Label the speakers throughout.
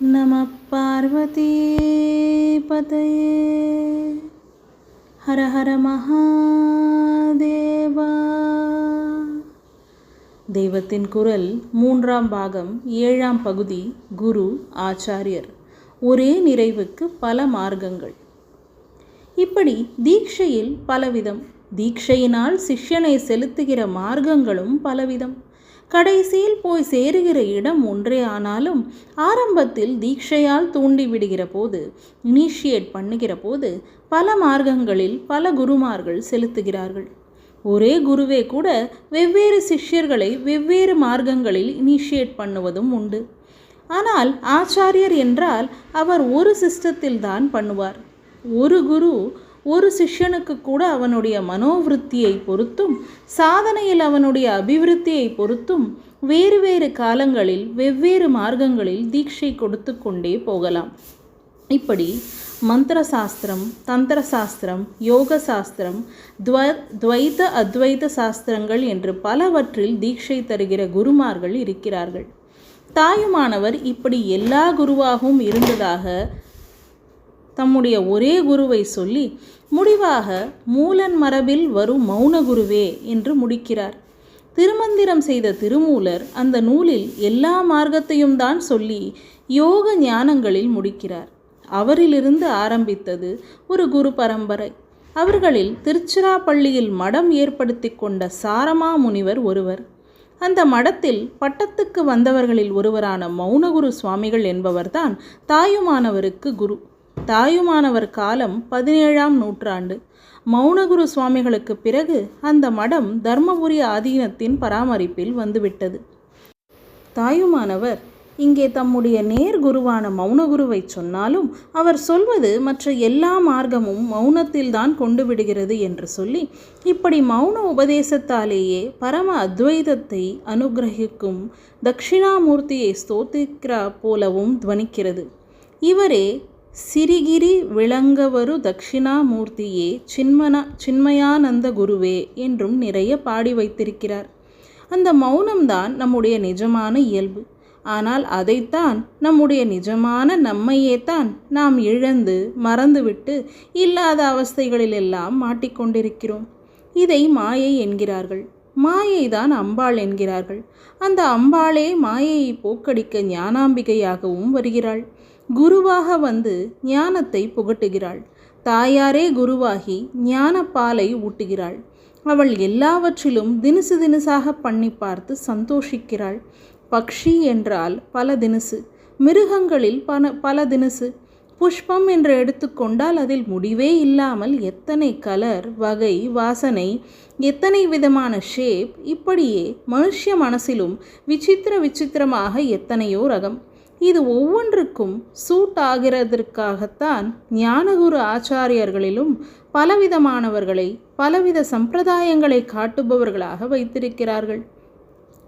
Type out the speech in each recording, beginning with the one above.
Speaker 1: நம பார்வதி பதையே ஹர ஹர மகாதேவா தெய்வத்தின் குரல் மூன்றாம் பாகம் ஏழாம் பகுதி குரு ஆச்சாரியர். ஒரே நிறைவுக்கு பல மார்க்கங்கள். இப்படி தீட்சையில் பலவிதம் தீட்சையினால் சிஷ்யனை செலுத்துகிற மார்க்கங்களும் பலவிதம். கடைசியில் போய் சேருகிற இடம் ஒன்றே ஆனாலும் ஆரம்பத்தில் தீட்சையால் தூண்டிவிடுகிற போது இனிஷியேட் பண்ணுகிற போது பல மார்க்கங்களில் பல குருமார்கள் செலுத்துகிறார்கள். ஒரே குருவே கூட வெவ்வேறு சிஷ்யர்களை வெவ்வேறு மார்க்கங்களில் இனிஷியேட் பண்ணுவதும் உண்டு. ஆனால் ஆச்சாரியர் என்றால் அவர் ஒரு சிஸ்டத்தில் தான் பண்ணுவார். ஒரு குரு ஒரு சிஷ்யனுக்கு கூட அவனுடைய மனோவிருத்தியை பொறுத்தும் சாதனையில் அவனுடைய அபிவிருத்தியை பொறுத்தும் வேறு வேறு காலங்களில் வெவ்வேறு மார்க்கங்களில் தீட்சை கொடுத்து கொண்டே போகலாம். இப்படி மந்திர சாஸ்திரம் தந்திர சாஸ்திரம் யோக சாஸ்திரம் துவ துவைத அத்வைத சாஸ்திரங்கள் என்று பலவற்றில் தீட்சை தருகிற குருமார்கள் இருக்கிறார்கள். தாயுமானவர் இப்படி எல்லா குருவாகவும் இருந்ததாக தம்முடைய ஒரே குருவை சொல்லி முடிவாக மூலன் மரபில் வரும் மௌனகுருவே என்று முடிக்கிறார். திருமந்திரம் செய்த திருமூலர் அந்த நூலில் எல்லா மார்க்கத்தையும் தான் சொல்லி யோக ஞானங்களில் முடிக்கிறார். அவரிலிருந்து ஆரம்பித்தது ஒரு குரு பரம்பரை. அவர்களில் திருச்சிராப்பள்ளியில் மடம் ஏற்படுத்தி கொண்ட சாரமா முனிவர் ஒருவர். அந்த மடத்தில் பட்டத்துக்கு வந்தவர்களில் ஒருவரான மௌனகுரு சுவாமிகள் என்பவர்தான் தாயுமானவருக்கு குரு. தாயுமானவர் காலம் பதினேழாம் நூற்றாண்டு. மௌனகுரு சுவாமிகளுக்கு பிறகு அந்த மடம் தர்மபுரி ஆதீனத்தின் பராமரிப்பில் வந்துவிட்டது. தாயுமானவர் இங்கே தம்முடைய நேர்குருவான மௌனகுருவை சொன்னாலும் அவர் சொல்வது மற்ற எல்லா மார்க்கமும் மௌனத்தில்தான் கொண்டு விடுகிறது என்று சொல்லி இப்படி மௌன உபதேசத்தாலேயே பரம அத்வைதத்தை அனுகிரகிக்கும் தட்சிணாமூர்த்தியை ஸ்தோத்திக்கிறா போலவும் துவனிக்கிறது. இவரே சிறிகிரி விளங்கவரு தட்சிணாமூர்த்தியே சின்மன சின்மயானந்த குருவே என்றும் நிறைய பாடி வைத்திருக்கிறார். அந்த மௌனம்தான் நம்முடைய நிஜமான இயல்பு. ஆனால் அதைத்தான் நம்முடைய நிஜமான நம்மையே தான் நாம் இழந்து மறந்துவிட்டு இல்லாத அவஸ்தைகளிலெல்லாம் மாட்டிக்கொண்டிருக்கிறோம். இதை மாயை என்கிறார்கள். மாயை தான் அம்பாள் என்கிறார்கள். அந்த அம்பாளே மாயையை போக்கடிக்க ஞானாம்பிகையாகவும் வருகிறாள். குருவாக வந்து ஞானத்தை புகட்டுகிறாள். தாயாரே குருவாகி ஞானப்பாலை ஊட்டுகிறாள். அவள் எல்லாவற்றிலும் தினுசு தினுசாக பண்ணி பார்த்து சந்தோஷிக்கிறாள். பக்ஷி என்றால் பல தினுசு மிருகங்களில் பல பல தினுசு. புஷ்பம் என்று எடுத்துக்கொண்டால் அதில் முடிவே இல்லாமல் எத்தனை கலர் வகை வாசனை எத்தனை விதமான ஷேப் இப்படியே மனுஷ மனசிலும் விசித்திர விசித்திரமாக எத்தனையோ ரகம். இது ஒவ்வொன்றுக்கும் சூட் ஆகிறதற்காகத்தான் ஞானகுரு ஆச்சாரியர்களிலும் பலவிதமானவர்களை பலவித சம்பிரதாயங்களை காட்டுபவர்களாக வைத்திருக்கிறார்கள்.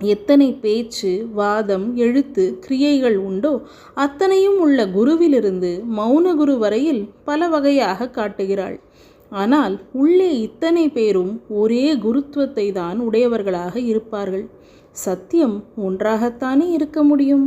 Speaker 1: எத்தனை பேச்சு வாதம் எழுத்து கிரியைகள் உண்டோ அத்தனையும் உள்ள குருவிலிருந்து மௌன குரு வரையில் பல வகையாக காட்டுகிறாள். ஆனால் உள்ளே இத்தனை பேரும் ஒரே குருத்துவத்தை தான் உடையவர்களாக இருப்பார்கள். சத்தியம் ஒன்றாகத்தானே இருக்க முடியும்?